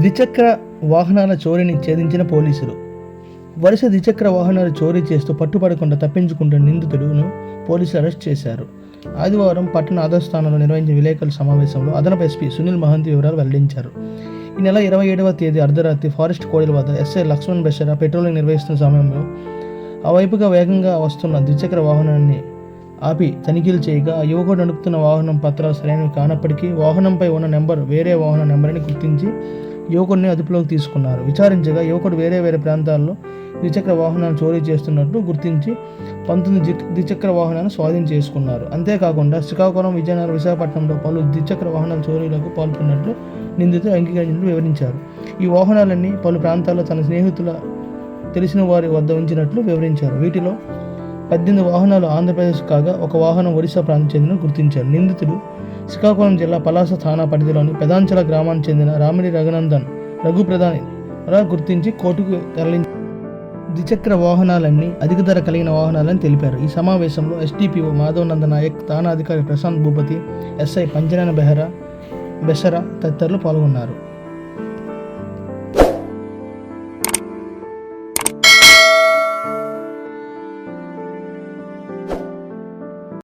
ద్విచక్ర వాహనాల చోరీని ఛేదించిన పోలీసులు. వరుస ద్విచక్ర వాహనాలు చోరీ చేస్తూ పట్టుపడకుండా తప్పించుకుంటున్న నిందితుడును పోలీసులు అరెస్ట్ చేశారు. ఆదివారం పట్టణ ఆధారస్థానంలో నిర్వహించిన విలేకరుల సమావేశంలో అదనపు ఎస్పీ సునీల్ మహంతి వివరాలు వెల్లడించారు. ఈ నెల ఇరవై ఏడవ తేదీ అర్ధరాత్రి ఫారెస్ట్ కోడల వద్ద ఎస్ఐ లక్ష్మణ్ బెషరా పెట్రోలింగ్ నిర్వహిస్తున్న సమయంలో ఆ వైపుగా వేగంగా వస్తున్న ద్విచక్ర వాహనాన్ని ఆపి తనిఖీలు చేయగా యువకుడు నడుపుతున్న వాహనం పత్రాలు సరైనవి కానప్పటికీ వాహనంపై ఉన్న నెంబర్ వేరే వాహన నెంబర్ని గుర్తించి యువకుడిని అదుపులోకి తీసుకున్నారు. విచారించగా యువకుడు వేరే వేరే ప్రాంతాల్లో ద్విచక్ర వాహనాలు చోరీ చేస్తున్నట్టు గుర్తించి పంతొమ్మిది ద్విచక్ర వాహనాలను స్వాధీనం చేసుకున్నారు. అంతేకాకుండా శ్రీకాకుళం విజయనగరం విశాఖపట్నంలో పలు ద్విచక్ర వాహనాల చోరీలకు పాల్గొన్నట్లు నిందితులు అంగీకరించినట్లు వివరించారు. ఈ వాహనాలన్నీ పలు ప్రాంతాల్లో తన స్నేహితుల తెలిసిన వారి వద్ద ఉంచినట్లు వివరించారు. వీటిలో పద్దెనిమిది వాహనాలు ఆంధ్రప్రదేశ్ కాగా ఒక వాహనం ఒడిశా ప్రాంతం చెందిన గుర్తించారు. నిందితుడు శ్రీకాకుళం జిల్లా పలాస థానా పరిధిలోని పెదాంచల గ్రామానికి చెందిన రామిడి రఘునందన్ రఘు ప్రధానిగా గుర్తించి కోర్టుకు తరలించి ద్విచక్ర వాహనాలన్నీ అధిక ధర కలిగిన వాహనాలని తెలిపారు. ఈ సమావేశంలో ఎస్డిపిఓ మాధవ్ నంద నాయక్ థానా అధికారి ప్రశాంత్ భూపతి ఎస్ఐ పంచనాన బెహరా బెసరా తదితరులు పాల్గొన్నారు.